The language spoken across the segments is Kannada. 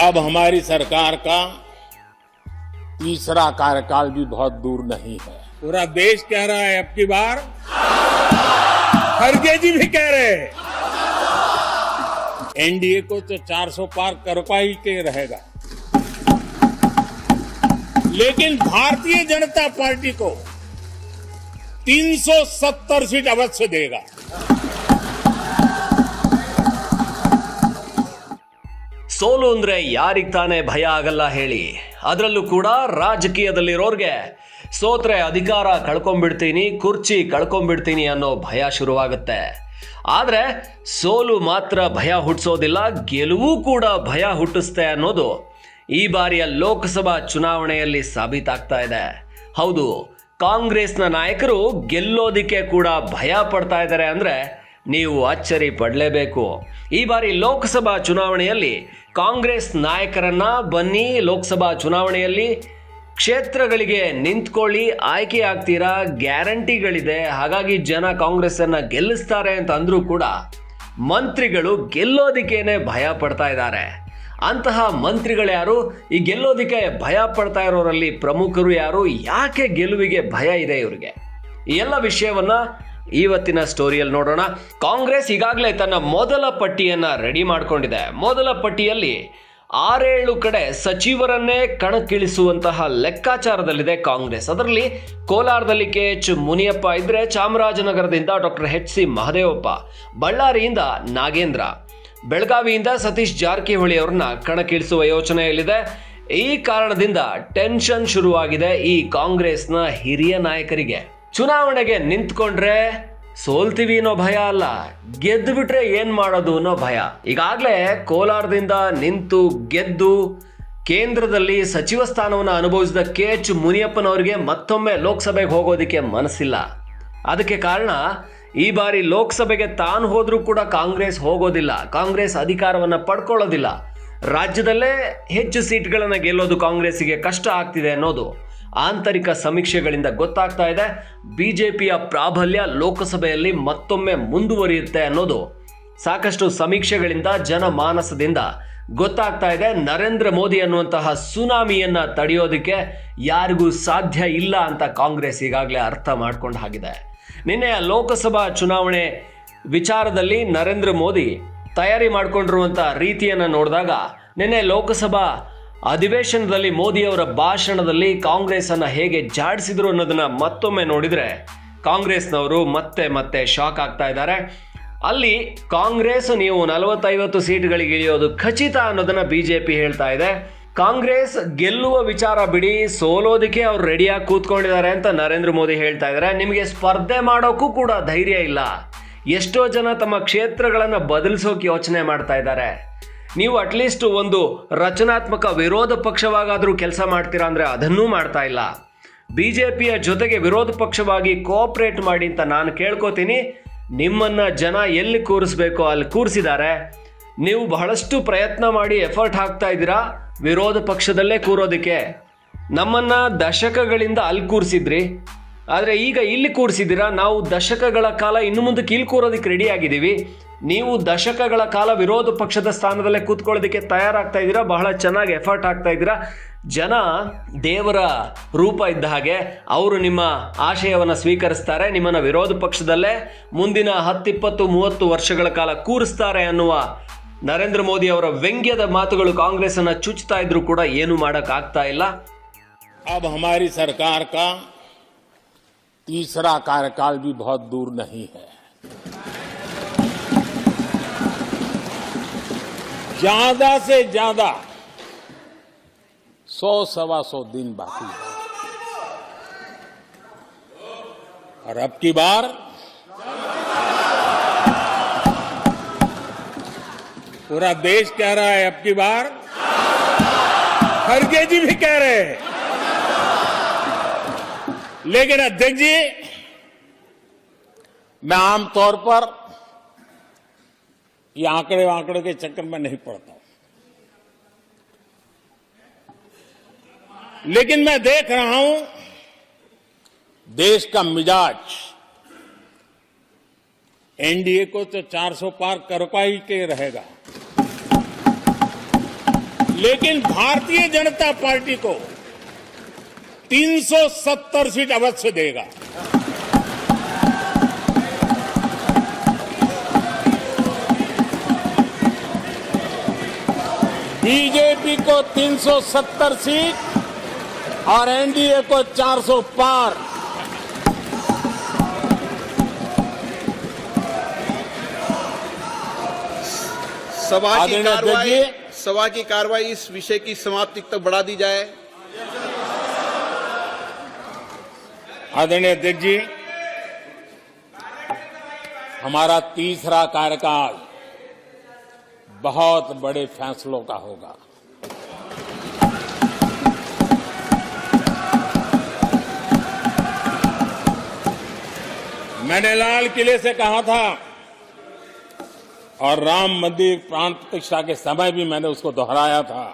अब हमारी सरकार का तीसरा कार्यकाल भी बहुत दूर नहीं है। पूरा देश कह रहा है, अब की बार। खड़गे जी भी कह रहे हैं। एनडीए को तो 400 पार कर पाई के रहेगा। लेकिन भारतीय जनता पार्टी को 370 सीट अवश्य देगा। ಸೋಲು ಅಂದರೆ ಯಾರಿಗೆ ತಾನೇ ಭಯ ಆಗಲ್ಲ ಹೇಳಿ. ಅದರಲ್ಲೂ ಕೂಡ ರಾಜಕೀಯದಲ್ಲಿರೋರಿಗೆ ಸೋತ್ರೆ ಅಧಿಕಾರ ಕಳ್ಕೊಂಬಿಡ್ತೀನಿ ಕುರ್ಚಿ ಕಳ್ಕೊಂಬಿಡ್ತೀನಿ ಅನ್ನೋ ಭಯ ಶುರುವಾಗುತ್ತೆ. ಆದರೆ ಸೋಲು ಮಾತ್ರ ಭಯ ಹುಟ್ಟಿಸೋದಿಲ್ಲ ಗೆಲುವು ಕೂಡ ಭಯ ಹುಟ್ಟಿಸ್ತೆ ಅನ್ನೋದು ಈ ಬಾರಿಯ ಲೋಕಸಭಾ ಚುನಾವಣೆಯಲ್ಲಿ ಸಾಬೀತಾಗ್ತಾ ಇದೆ. ಹೌದು, ಕಾಂಗ್ರೆಸ್ನ ನಾಯಕರು ಗೆಲ್ಲೋದಿಕ್ಕೆ ಕೂಡ ಭಯ ಪಡ್ತಾ ಇದ್ದಾರೆ ಅಂದರೆ ನೀವು ಅಚ್ಚರಿ ಪಡಲೇಬೇಕು. ಈ ಬಾರಿ ಲೋಕಸಭಾ ಚುನಾವಣೆಯಲ್ಲಿ ಕಾಂಗ್ರೆಸ್ ನಾಯಕರನ್ನ ಬನ್ನಿ ಲೋಕಸಭಾ ಚುನಾವಣೆಯಲ್ಲಿ ಕ್ಷೇತ್ರಗಳಿಗೆ ನಿಂತ್ಕೊಳ್ಳಿ, ಆಯ್ಕೆ ಆಗ್ತೀರಾ, ಗ್ಯಾರಂಟಿಗಳಿದೆ, ಹಾಗಾಗಿ ಜನ ಕಾಂಗ್ರೆಸ್ ಅನ್ನ ಗೆಲ್ಲಿಸ್ತಾರೆ ಅಂತ ಅಂದರೂ ಕೂಡ ಮಂತ್ರಿಗಳು ಗೆಲ್ಲೋದಿಕ್ಕೇನೆ ಭಯ ಪಡ್ತಾ ಇದ್ದಾರೆ. ಅಂತಹ ಮಂತ್ರಿಗಳು ಯಾರು? ಈ ಗೆಲ್ಲೋದಿಕ್ಕೆ ಭಯ ಪಡ್ತಾ ಇರೋರಲ್ಲಿ ಪ್ರಮುಖರು ಯಾರು? ಯಾಕೆ ಗೆಲುವಿಗೆ ಭಯ ಇದೆ ಇವರಿಗೆ? ಈ ಎಲ್ಲ ವಿಷಯವನ್ನ ಇವತ್ತಿನ ಸ್ಟೋರಿಯಲ್ಲಿ ನೋಡೋಣ. ಕಾಂಗ್ರೆಸ್ ಈಗಾಗಲೇ ತನ್ನ ಮೊದಲ ಪಟ್ಟಿಯನ್ನ ರೆಡಿ ಮಾಡಿಕೊಂಡಿದೆ. ಮೊದಲ ಪಟ್ಟಿಯಲ್ಲಿ ಆರೇಳು ಕಡೆ ಸಚಿವರನ್ನೇ ಕಣಕ್ಕಿಳಿಸುವಂತಹ ಲೆಕ್ಕಾಚಾರದಲ್ಲಿದೆ ಕಾಂಗ್ರೆಸ್. ಅದರಲ್ಲಿ ಕೋಲಾರದಲ್ಲಿ ಕೆ ಎಚ್ ಮುನಿಯಪ್ಪ ಇದ್ರೆ ಚಾಮರಾಜನಗರದಿಂದ ಡಾಕ್ಟರ್ ಎಚ್ ಸಿ ಮಹದೇವಪ್ಪ, ಬಳ್ಳಾರಿಯಿಂದ ನಾಗೇಂದ್ರ, ಬೆಳಗಾವಿಯಿಂದ ಸತೀಶ್ ಜಾರಕಿಹೊಳಿ ಅವರನ್ನ ಕಣಕ್ಕಿಳಿಸುವ ಯೋಚನೆಯಲ್ಲಿದೆ. ಈ ಕಾರಣದಿಂದ ಟೆನ್ಷನ್ ಶುರುವಾಗಿದೆ ಈ ಕಾಂಗ್ರೆಸ್ನ ಹಿರಿಯ ನಾಯಕರಿಗೆ. ಚುನಾವಣೆಗೆ ನಿಂತ್ಕೊಂಡ್ರೆ ಸೋಲ್ತೀವಿ ಅನ್ನೋ ಭಯ ಅಲ್ಲ. ಗೆದ್ದು ಬಿಟ್ರೆ ಏನ್ ಮಾಡೋದು ಅನ್ನೋ ಭಯ. ಈಗಾಗಲೇ ಕೋಲಾರದಿಂದ ನಿಂತು ಗೆದ್ದು ಕೇಂದ್ರದಲ್ಲಿ ಸಚಿವ ಸ್ಥಾನವನ್ನು ಅನುಭವಿಸಿದ ಕೆ ಎಚ್ ಮುನಿಯಪ್ಪನವರಿಗೆ ಮತ್ತೊಮ್ಮೆ ಲೋಕಸಭೆಗೆ ಹೋಗೋದಕ್ಕೆ ಮನಸ್ಸಿಲ್ಲ. ಅದಕ್ಕೆ ಕಾರಣ ಈ ಬಾರಿ ಲೋಕಸಭೆಗೆ ತಾನು ಹೋದರೂ ಕೂಡ ಕಾಂಗ್ರೆಸ್ ಹೋಗೋದಿಲ್ಲ. ಕಾಂಗ್ರೆಸ್ ಅಧಿಕಾರವನ್ನು ಪಡ್ಕೊಳ್ಳೋದಿಲ್ಲ. ರಾಜ್ಯದಲ್ಲೇ ಹೆಚ್ಚು ಸೀಟ್ಗಳನ್ನು ಗೆಲ್ಲೋದು ಕಾಂಗ್ರೆಸ್ಸಿಗೆ ಕಷ್ಟ ಆಗ್ತಿದೆ ಅನ್ನೋದು. ಆಂತರಿಕ ಸಮೀಕ್ಷೆಗಳಿಂದ ಗೊತ್ತಾಗ್ತಾ ಇದೆ ಪಿಯ ಪ್ರಾಬಲ್ಯ ಲೋಕಸಭೆಯಲ್ಲಿ ಮತ್ತೊಮ್ಮೆ ಮುಂದುವರಿಯುತ್ತೆ ಅನ್ನೋದು. ಸಾಕಷ್ಟು ಸಮೀಕ್ಷೆಗಳಿಂದ ಜನಮಾನಸದಿಂದ ಗೊತ್ತಾಗ್ತಾ ಇದೆ, ನರೇಂದ್ರ ಮೋದಿ ಅನ್ನುವಂತಹ ಸುನಾಮಿಯನ್ನು ತಡೆಯೋದಕ್ಕೆ ಯಾರಿಗೂ ಸಾಧ್ಯ ಇಲ್ಲ ಅಂತ ಕಾಂಗ್ರೆಸ್ ಈಗಾಗಲೇ ಅರ್ಥ ಮಾಡ್ಕೊಂಡು ಹಾಗಿದೆ. ನಿನ್ನೆ ಲೋಕಸಭಾ ಚುನಾವಣೆ ವಿಚಾರದಲ್ಲಿ ನರೇಂದ್ರ ಮೋದಿ ತಯಾರಿ ಮಾಡಿಕೊಂಡಿರುವಂಥ ರೀತಿಯನ್ನು ನೋಡಿದಾಗ ನಿನ್ನೆ ಲೋಕಸಭಾ ಅಧಿವೇಶನದಲ್ಲಿ ಮೋದಿಯವರ ಭಾಷಣದಲ್ಲಿ ಕಾಂಗ್ರೆಸ್ ಅನ್ನ ಹೇಗೆ ಜಾಡಿಸಿದ್ರು ಅನ್ನೋದನ್ನ ಮತ್ತೊಮ್ಮೆ ನೋಡಿದ್ರೆ ಕಾಂಗ್ರೆಸ್ನವರು ಮತ್ತೆ ಮತ್ತೆ ಶಾಕ್ ಆಗ್ತಾ ಇದ್ದಾರೆ. ಅಲ್ಲಿ ಕಾಂಗ್ರೆಸ್ ನೀವು ನಲವತ್ತೈವತ್ತು ಸೀಟ್ಗಳಿಗೆ ಇಳಿಯೋದು ಖಚಿತ ಅನ್ನೋದನ್ನ ಬಿಜೆಪಿ ಹೇಳ್ತಾ ಇದೆ. ಕಾಂಗ್ರೆಸ್ ಗೆಲ್ಲುವ ವಿಚಾರ ಬಿಡಿ, ಸೋಲೋದಕ್ಕೆ ಅವ್ರು ರೆಡಿಯಾಗಿ ಕೂತ್ಕೊಂಡಿದ್ದಾರೆ ಅಂತ ನರೇಂದ್ರ ಮೋದಿ ಹೇಳ್ತಾ ಇದ್ದಾರೆ. ನಿಮಗೆ ಸ್ಪರ್ಧೆ ಮಾಡೋಕ್ಕೂ ಕೂಡ ಧೈರ್ಯ ಇಲ್ಲ. ಎಷ್ಟೋ ಜನ ತಮ್ಮ ಕ್ಷೇತ್ರಗಳನ್ನು ಬದಲಿಸೋಕೆ ಯೋಚನೆ ಮಾಡ್ತಾ ಇದ್ದಾರೆ. ನೀವು ಅಟ್ಲೀಸ್ಟ್ ಒಂದು ರಚನಾತ್ಮಕ ವಿರೋಧ ಪಕ್ಷವಾಗಾದರೂ ಕೆಲಸ ಮಾಡ್ತೀರಾ ಅಂದರೆ ಅದನ್ನೂ ಮಾಡ್ತಾ ಇಲ್ಲ. ಬಿ ಜೆ ಪಿಯ ಜೊತೆಗೆ ವಿರೋಧ ಪಕ್ಷವಾಗಿ ಕೋಆಪ್ರೇಟ್ ಮಾಡಿ ಅಂತ ನಾನು ಕೇಳ್ಕೊತೀನಿ. ನಿಮ್ಮನ್ನು ಜನ ಎಲ್ಲಿ ಕೂರಿಸ್ಬೇಕೋ ಅಲ್ಲಿ ಕೂರಿಸಿದ್ದಾರೆ. ನೀವು ಬಹಳಷ್ಟು ಪ್ರಯತ್ನ ಮಾಡಿ ಎಫರ್ಟ್ ಹಾಕ್ತಾ ಇದ್ದೀರಾ. ವಿರೋಧ ಪಕ್ಷದಲ್ಲೇ ಕೂರೋದಕ್ಕೆ. ನಮ್ಮನ್ನು ದಶಕಗಳಿಂದ ಅಲ್ಲಿ ಕೂರಿಸಿದ್ರಿ. ಆದರೆ ಈಗ ಇಲ್ಲಿ ಕೂರಿಸಿದ್ದೀರಾ. ನಾವು ದಶಕಗಳ ಕಾಲ ಇನ್ನು ಮುಂದಕ್ಕೆ ಇಲ್ಲಿ ಕೂರೋದಕ್ಕೆ ರೆಡಿ ಆಗಿದ್ದೀವಿ. ನೀವು ದಶಕಗಳ ಕಾಲ ವಿರೋಧ ಪಕ್ಷದ ಸ್ಥಾನದಲ್ಲೇ ಕೂತ್ಕೊಳ್ಳೋದಕ್ಕೆ ತಯಾರಾಗ್ತಾ ಇದ್ದೀರಾ ಬಹಳ ಚೆನ್ನಾಗಿ ಎಫರ್ಟ್ ಆಗ್ತಾ ಇದ್ದೀರಾ ಜನ ದೇವರ ರೂಪ ಇದ್ದ ಹಾಗೆ ಅವರು ನಿಮ್ಮ ಆಶಯವನ್ನು ಸ್ವೀಕರಿಸ್ತಾರೆ ನಿಮ್ಮನ್ನು ವಿರೋಧ ಪಕ್ಷದಲ್ಲೇ ಮುಂದಿನ ಹತ್ತಿಪ್ಪತ್ತು ಮೂವತ್ತು ವರ್ಷಗಳ ಕಾಲ ಕೂರಿಸ್ತಾರೆ ಅನ್ನುವ ನರೇಂದ್ರ ಮೋದಿ ಅವರ ವ್ಯಂಗ್ಯದ ಮಾತುಗಳು ಕಾಂಗ್ರೆಸ್ ಅನ್ನ ಚುಚ್ತಾ ಇದ್ರು ಕೂಡ ಏನು ಮಾಡಕ್ ಆಗ್ತಾ ಇಲ್ಲ अब हमारी सरकार का तीसरा कार्यकाल भी बहुत दूर नहीं है ज़्यादा से ज़्यादा सौ सवा सौ दिन बाकी है। और अब की बार पूरा देश कह रहा है, अब की बार खड़गे जी भी कह रहे हैं। लेकिन अध्यक्ष जी, मैं आमतौर पर ये आंकड़े आंकड़े के चक्कर में नहीं पड़ता हूँ। लेकिन मैं देख रहा हूँ, देश का मिजाज। एनडीए को तो 400 पार कर पाई के रहेगा। लेकिन भारतीय जनता पार्टी को 370 सीट अवश्य देगा। बीजेपी को 370 सीट और एनडीए को 400 पार। सभा की कार्रवाई सभा की कार्रवाई इस विषय की समाप्ति तक बढ़ा दी जाए। आदरणीय अध्यक्ष जी हमारा तीसरा कार्यकाल बहुत बड़े फैसलों का होगा। मैंने लाल किले से कहा था, और राम मंदिर प्राण प्रतिष्ठा के समय भी मैंने उसको दोहराया था।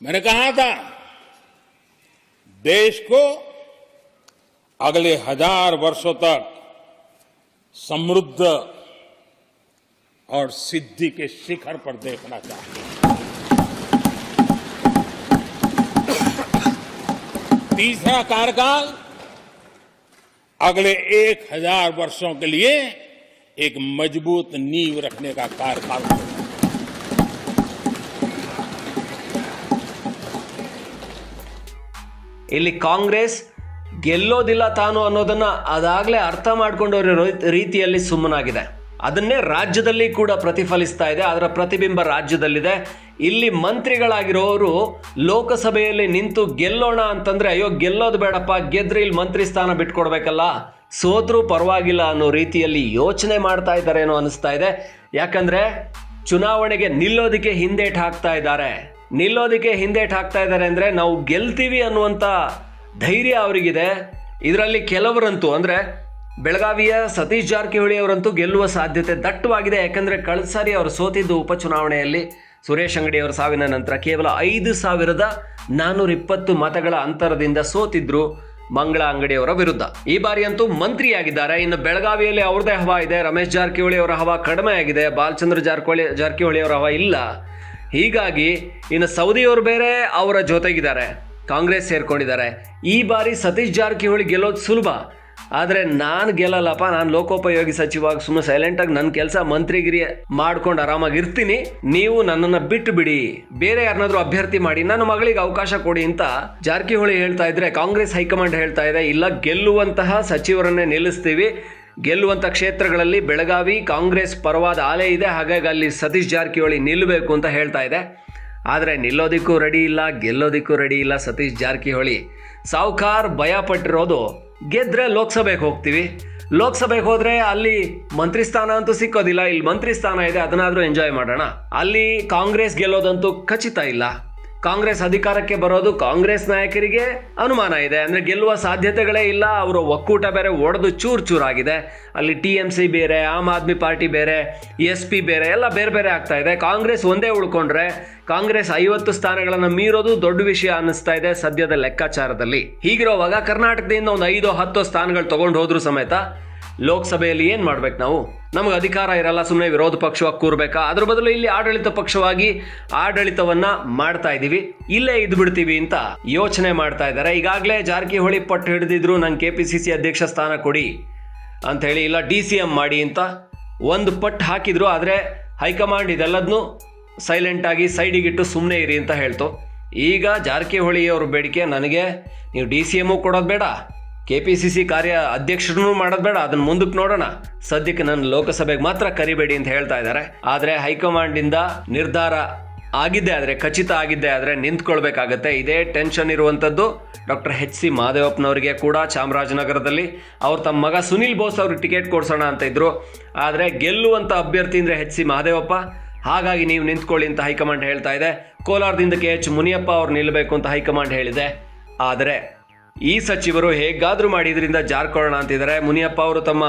मैंने कहा था, देश को अगले हज़ार वर्षों तक समृद्ध और सिद्धि के शिखर पर देखना चाहिए तीसरा कार्यकाल अगले एक हजार वर्षों के लिए एक मजबूत नींव रखने का कार्यकाल होगा ಇಲ್ಲಿ ಕಾಂಗ್ರೆಸ್ ಗೆಲ್ಲೋದಿಲ್ಲ ತಾನು ಅನ್ನೋದನ್ನ ಅದಾಗಲೇ ಅರ್ಥ ಮಾಡ್ಕೊಂಡವ್ರ ರೀತಿಯಲ್ಲಿ ಸುಮ್ಮನಾಗಿದೆ ಅದನ್ನೇ ರಾಜ್ಯದಲ್ಲಿ ಕೂಡ ಪ್ರತಿಫಲಿಸ್ತಾ ಇದೆ, ಅದರ ಪ್ರತಿಬಿಂಬ ರಾಜ್ಯದಲ್ಲಿದೆ. ಇಲ್ಲಿ ಮಂತ್ರಿಗಳಾಗಿರೋರು ಲೋಕಸಭೆಯಲ್ಲಿ ನಿಂತು ಗೆಲ್ಲೋಣ ಅಂತಂದ್ರೆ, ಅಯ್ಯೋ, ಗೆಲ್ಲೋದು ಬೇಡಪ್ಪ, ಗೆದ್ರೆ ಇಲ್ಲಿ ಮಂತ್ರಿ ಸ್ಥಾನ ಬಿಟ್ಕೊಡ್ಬೇಕಲ್ಲ ಸೋತರೂ ಪರವಾಗಿಲ್ಲ ಅನ್ನೋ ರೀತಿಯಲ್ಲಿ ಯೋಚನೆ ಮಾಡ್ತಾ ಇದ್ದಾರೇನೋ ಅನಿಸ್ತಾ ಇದೆ. ಯಾಕಂದ್ರೆ, ಚುನಾವಣೆಗೆ ನಿಲ್ಲೋದಕ್ಕೆ ಹಿಂದೇಟ್ ಹಾಕ್ತಾ ಇದ್ದಾರೆ. ನಿಲ್ಲೋದಕ್ಕೆ ಹಿಂದೇಟ್ ಹಾಕ್ತಾ ಇದ್ದಾರೆ ಅಂದ್ರೆ, ನಾವು ಗೆಲ್ತೀವಿ ಅನ್ನುವಂಥ ಧೈರ್ಯ ಅವರಿಗಿದೆ. ಇದರಲ್ಲಿ ಕೆಲವರಂತೂ ಅಂದ್ರೆ ಬೆಳಗಾವಿಯ ಸತೀಶ್ ಜಾರಕಿಹೊಳಿ ಅವರಂತೂ ಗೆಲ್ಲುವ ಸಾಧ್ಯತೆ ದಟ್ಟವಾಗಿದೆ. ಯಾಕಂದರೆ ಕಳೆದ ಸಾರಿ ಅವರು ಸೋತಿದ್ದು ಉಪಚುನಾವಣೆಯಲ್ಲಿ ಸುರೇಶ್ ಅಂಗಡಿ ಅವರ ಸಾವಿನ ನಂತರ ಕೇವಲ ಐದು ಸಾವಿರದ ನಾನ್ನೂರ ಇಪ್ಪತ್ತು ಮತಗಳ ಅಂತರದಿಂದ ಸೋತಿದ್ರು ಮಂಗಳ ಅಂಗಡಿಯವರ ವಿರುದ್ಧ. ಈ ಬಾರಿಯಂತೂ ಮಂತ್ರಿಯಾಗಿದ್ದಾರೆ. ಇನ್ನು ಬೆಳಗಾವಿಯಲ್ಲಿ ಅವ್ರದೇ ಹವಾ ಇದೆ. ರಮೇಶ್ ಜಾರಕಿಹೊಳಿ ಅವರ ಹವಾ ಕಡಿಮೆ ಆಗಿದೆ. ಬಾಲಚಂದ್ರ ಜಾರಕಿಹೊಳಿ ಜಾರಕಿಹೊಳಿ ಅವರ ಹವಾ ಇಲ್ಲ. ಹೀಗಾಗಿ ಇನ್ನು ಸೌದಿಯವರು ಬೇರೆ, ಅವರ ಜೊತೆಗಿದ್ದಾರೆ. ಕಾಂಗ್ರೆಸ್ ಸೇರ್ಕೊಂಡಿದ್ದಾರೆ. ಈ ಬಾರಿ ಸತೀಶ್ ಜಾರಕಿಹೊಳಿ ಗೆಲ್ಲೋದು ಸುಲಭ. ಆದರೆ ನಾನು ಗೆಲ್ಲಲ್ಲಪ್ಪ, ನಾನು ಲೋಕೋಪಯೋಗಿ ಸಚಿವಾಗ ಸುಮ್ಮನೆ ಸೈಲೆಂಟಾಗಿ ನನ್ನ ಕೆಲಸ ಮಂತ್ರಿಗಿರಿ ಮಾಡ್ಕೊಂಡು ಆರಾಮಾಗಿ ಇರ್ತೀನಿ. ನೀವು ನನ್ನನ್ನು ಬಿಟ್ಟು ಬಿಡಿ. ಬೇರೆ ಯಾರನ್ನಾದ್ರೂ ಅಭ್ಯರ್ಥಿ ಮಾಡಿ, ನನ್ನ ಮಗಳಿಗೆ ಅವಕಾಶ ಕೊಡಿ ಅಂತ ಜಾರಕಿಹೊಳಿ ಹೇಳ್ತಾ ಇದ್ರೆ, ಕಾಂಗ್ರೆಸ್ ಹೈಕಮಾಂಡ್ ಹೇಳ್ತಾ ಇದೆ, ಇಲ್ಲ, ಗೆಲ್ಲುವಂತಹ ಸಚಿವರನ್ನೇ ನಿಲ್ಲಿಸ್ತೀವಿ. ಗೆಲ್ಲುವಂಥ ಕ್ಷೇತ್ರಗಳಲ್ಲಿ ಬೆಳಗಾವಿ ಕಾಂಗ್ರೆಸ್ ಪರವಾದ ಆಲೆ ಇದೆ, ಹಾಗಾಗಿ ಅಲ್ಲಿ ಸತೀಶ್ ಜಾರಕಿಹೊಳಿ ನಿಲ್ಲಬೇಕು ಅಂತ ಹೇಳ್ತಾ ಇದೆ. ಆದರೆ ನಿಲ್ಲೋದಕ್ಕೂ ರೆಡಿ ಇಲ್ಲ, ಗೆಲ್ಲೋದಕ್ಕೂ ರೆಡಿ ಇಲ್ಲ ಸತೀಶ್ ಜಾರಕಿಹೊಳಿ. ಸಾವುಕಾರ್ ಭಯ ಪಟ್ಟಿರೋದು ಗೆದ್ರೆ ಲೋಕಸಭೆಗೆ ಹೋಗ್ತೀವಿ. ಲೋಕಸಭೆಗೆ ಹೋದರೆ ಅಲ್ಲಿ ಮಂತ್ರಿ ಸ್ಥಾನ ಅಂತೂ ಸಿಕ್ಕೋದಿಲ್ಲ, ಇಲ್ಲಿ ಮಂತ್ರಿ ಸ್ಥಾನ ಇದೆ, ಅದನ್ನಾದರೂ ಎಂಜಾಯ್ ಮಾಡೋಣ. ಅಲ್ಲಿ ಕಾಂಗ್ರೆಸ್ ಗೆಲ್ಲೋದಂತೂ ಖಚಿತ ಇಲ್ಲ. ಕಾಂಗ್ರೆಸ್ ಅಧಿಕಾರಕ್ಕೆ ಬರೋದು ಕಾಂಗ್ರೆಸ್ ನಾಯಕರಿಗೆ ಅನುಮಾನ ಇದೆ. ಅಂದರೆ ಗೆಲ್ಲುವ ಸಾಧ್ಯತೆಗಳೇ ಇಲ್ಲ. ಅವರ ಒಕ್ಕೂಟ ಬೇರೆ ಒಡೆದು ಚೂರು ಚೂರಾಗಿದೆ. ಅಲ್ಲಿ ಟಿ ಎಂ ಸಿ ಬೇರೆ, ಆಮ್ ಆದ್ಮಿ ಪಾರ್ಟಿ ಬೇರೆ, ಎಸ್ ಪಿ ಬೇರೆ, ಎಲ್ಲ ಬೇರೆ ಬೇರೆ ಆಗ್ತಾ ಇದೆ. ಕಾಂಗ್ರೆಸ್ ಒಂದೇ ಉಳ್ಕೊಂಡ್ರೆ ಕಾಂಗ್ರೆಸ್ ಐವತ್ತು ಸ್ಥಾನಗಳನ್ನು ಮೀರೋದು ದೊಡ್ಡ ವಿಷಯ ಅನ್ನಿಸ್ತಾ ಇದೆ ಸದ್ಯದ ಲೆಕ್ಕಾಚಾರದಲ್ಲಿ. ಹೀಗಿರುವಾಗ ಕರ್ನಾಟಕದಿಂದ ಒಂದು ಐದು, ಹತ್ತು ಸ್ಥಾನಗಳು ತಗೊಂಡು ಹೋದ್ರೂ ಸಮೇತ ಲೋಕಸಭೆಯಲ್ಲಿ ಏನು ಮಾಡ್ಬೇಕು ನಾವು? ನಮಗೆ ಅಧಿಕಾರ ಇರಲ್ಲ ಸುಮ್ಮನೆ ವಿರೋಧ ಪಕ್ಷವಾಗಿ ಕೂರ್ಬೇಕಾ? ಅದ್ರ ಬದಲು ಇಲ್ಲಿ ಆಡಳಿತ ಪಕ್ಷವಾಗಿ ಆಡಳಿತವನ್ನ ಮಾಡ್ತಾ ಇದೀವಿ. ಇಲ್ಲೇ ಇದ್ದು ಬಿಡ್ತೀವಿ ಅಂತ ಯೋಚನೆ ಮಾಡ್ತಾ ಇದ್ದಾರೆ. ಈಗಾಗಲೇ ಜಾರಕಿಹೊಳಿ ಪಟ್ಟು ಹಿಡಿದಿದ್ರು ನಂಗೆ ಕೆ ಪಿ ಸಿ ಸಿ ಅಧ್ಯಕ್ಷ ಸ್ಥಾನ ಕೊಡಿ ಅಂತ ಹೇಳಿ, ಇಲ್ಲ ಡಿ ಸಿ ಎಂ ಮಾಡಿ ಅಂತ ಒಂದು ಪಟ್ಟು ಹಾಕಿದ್ರು. ಆದರೆ ಹೈಕಮಾಂಡ್ ಇದೆಲ್ಲದನ್ನೂ ಸೈಲೆಂಟ್ ಆಗಿ ಸೈಡಿಗಿಟ್ಟು ಸುಮ್ಮನೆ ಇರಿ ಅಂತ ಹೇಳ್ತು. ಈಗ ಜಾರಕಿಹೊಳಿ ಅವ್ರ ಬೇಡಿಕೆ ನನಗೆ, ನೀವು ಡಿ ಸಿ ಎಮ್ಮು ಕೊಡೋದು ಬೇಡ ಕೆ ಪಿ ಸಿ ಸಿ ಕಾರ್ಯ ಅಧ್ಯಕ್ಷರನ್ನು ಮಾಡೋದು ಬೇಡ, ಅದನ್ನ ಮುಂದಕ್ಕೆ ನೋಡೋಣ. ಸದ್ಯಕ್ಕೆ ನನ್ನ ಲೋಕಸಭೆಗೆ ಮಾತ್ರ ಕರಿಬೇಡಿ ಅಂತ ಹೇಳ್ತಾ ಇದ್ದಾರೆ. ಆದರೆ ಹೈಕಮಾಂಡಿಂದ ನಿರ್ಧಾರ ಆಗಿದ್ದೆ ಆದರೆ, ಖಚಿತ ಆಗಿದ್ದೆ ಆದರೆ ನಿಂತ್ಕೊಳ್ಬೇಕಾಗತ್ತೆ. ಇದೇ ಟೆನ್ಷನ್ ಇರುವಂಥದ್ದು ಡಾಕ್ಟರ್ ಎಚ್ ಸಿ ಮಾದೇವಪ್ಪನವರಿಗೆ ಕೂಡ ಚಾಮರಾಜನಗರದಲ್ಲಿ. ಅವ್ರು ತಮ್ಮ ಮಗ ಸುನಿಲ್ ಬೋಸ್ ಅವ್ರಿಗೆ ಟಿಕೆಟ್ ಕೊಡ್ಸೋಣ ಅಂತ ಇದ್ರು. ಆದರೆ ಗೆಲ್ಲುವಂಥ ಅಭ್ಯರ್ಥಿ ಅಂದರೆ ಎಚ್ ಸಿ ಮಹದೇವಪ್ಪ ಹಾಗಾಗಿ ನೀವು ನಿಂತ್ಕೊಳ್ಳಿ ಅಂತ ಹೈಕಮಾಂಡ್ ಹೇಳ್ತಾ ಇದೆ. ಕೋಲಾರದಿಂದ ಕೆ ಎಚ್ ಮುನಿಯಪ್ಪ ಅವ್ರು ನಿಲ್ಲಬೇಕು ಅಂತ ಹೈಕಮಾಂಡ್ ಹೇಳಿದೆ. ಆದರೆ ಈ ಸಚಿವರು ಹೇಗಾದರೂ ಮಾಡಿ ಇದರಿಂದ ಜಾರ್ಕೊಳ್ಳೋಣ ಅಂತಿದ್ದಾರೆ. ಮುನಿಯಪ್ಪ ಅವರು ತಮ್ಮ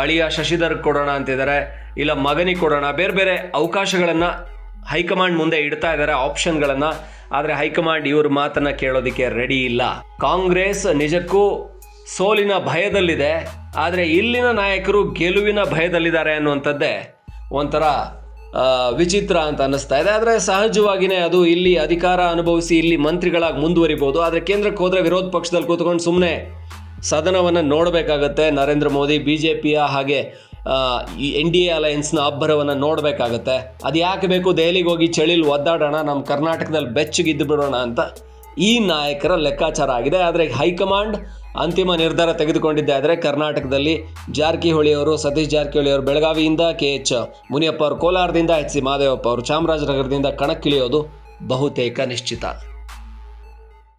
ಅಳಿಯ ಶಶಿಧರ್ ಕೊಡೋಣ ಅಂತಿದ್ದಾರೆ. ಇಲ್ಲ ಮಗನಿಗೆ ಕೊಡೋಣ. ಬೇರೆ ಬೇರೆ ಅವಕಾಶಗಳನ್ನು ಹೈಕಮಾಂಡ್ ಮುಂದೆ ಇಡ್ತಾ ಇದ್ದಾರೆ, ಆಪ್ಷನ್ಗಳನ್ನು. ಆದರೆ ಹೈಕಮಾಂಡ್ ಇವ್ರ ಮಾತನ್ನ ಕೇಳೋದಕ್ಕೆ ರೆಡಿ ಇಲ್ಲ. ಕಾಂಗ್ರೆಸ್ ನಿಜಕ್ಕೂ ಸೋಲಿನ ಭಯದಲ್ಲಿದೆ. ಆದರೆ ಇಲ್ಲಿನ ನಾಯಕರು ಗೆಲುವಿನ ಭಯದಲ್ಲಿದ್ದಾರೆ ಅನ್ನುವಂಥದ್ದೇ ಒಂಥರ ವಿಚಿತ್ರ ಅಂತ ಅನ್ನಿಸ್ತಾ ಇದೆ. ಆದರೆ ಸಹಜವಾಗಿಯೇ ಅದು ಇಲ್ಲಿ ಅಧಿಕಾರ ಅನುಭವಿಸಿ ಇಲ್ಲಿ ಮಂತ್ರಿಗಳಾಗಿ ಮುಂದುವರಿಬೋದು. ಆದರೆ ಕೇಂದ್ರಕ್ಕೆ ಹೋದರೆ ವಿರೋಧ ಪಕ್ಷದಲ್ಲಿ ಕೂತ್ಕೊಂಡು ಸುಮ್ಮನೆ ಸದನವನ್ನು ನೋಡಬೇಕಾಗತ್ತೆ. ನರೇಂದ್ರ ಮೋದಿ ಬಿ ಜೆ ಪಿಯ ಹಾಗೆ ಈ ಎನ್ ಡಿ ಎ ಅಲಯನ್ಸ್ನ ಅಬ್ಬರವನ್ನು ನೋಡಬೇಕಾಗತ್ತೆ. ಅದು ಯಾಕೆ ಬೇಕು ದೆಹಲಿಗೆ ಹೋಗಿ ಚಳಿಲಿ ಒದ್ದಾಡೋಣ. ನಮ್ಮ ಕರ್ನಾಟಕದಲ್ಲಿ ಬೆಚ್ಚಗಿದ್ದು ಬಿಡೋಣ ಅಂತ ಈ ನಾಯಕರ ಲೆಕ್ಕಾಚಾರ ಆಗಿದೆ. ಆದರೆ ಹೈಕಮಾಂಡ್ ಅಂತಿಮ ನಿರ್ಧಾರ ತೆಗೆದುಕೊಂಡಿದ್ದೆ ಆದರೆ ಕರ್ನಾಟಕದಲ್ಲಿ ಜಾರಕಿಹೊಳಿ ಅವರು, ಸತೀಶ್ ಜಾರಕಿಹೊಳಿ ಅವರು ಬೆಳಗಾವಿಯಿಂದ ಕೆ ಎಚ್ ಮುನಿಯಪ್ಪ ಅವರು ಕೋಲಾರದಿಂದ ಎಚ್ ಸಿ ಮಹದೇವಪ್ಪ ಅವರು ಚಾಮರಾಜನಗರದಿಂದ ಕಣಕ್ಕಿಳಿಯೋದು ಬಹುತೇಕ ನಿಶ್ಚಿತ.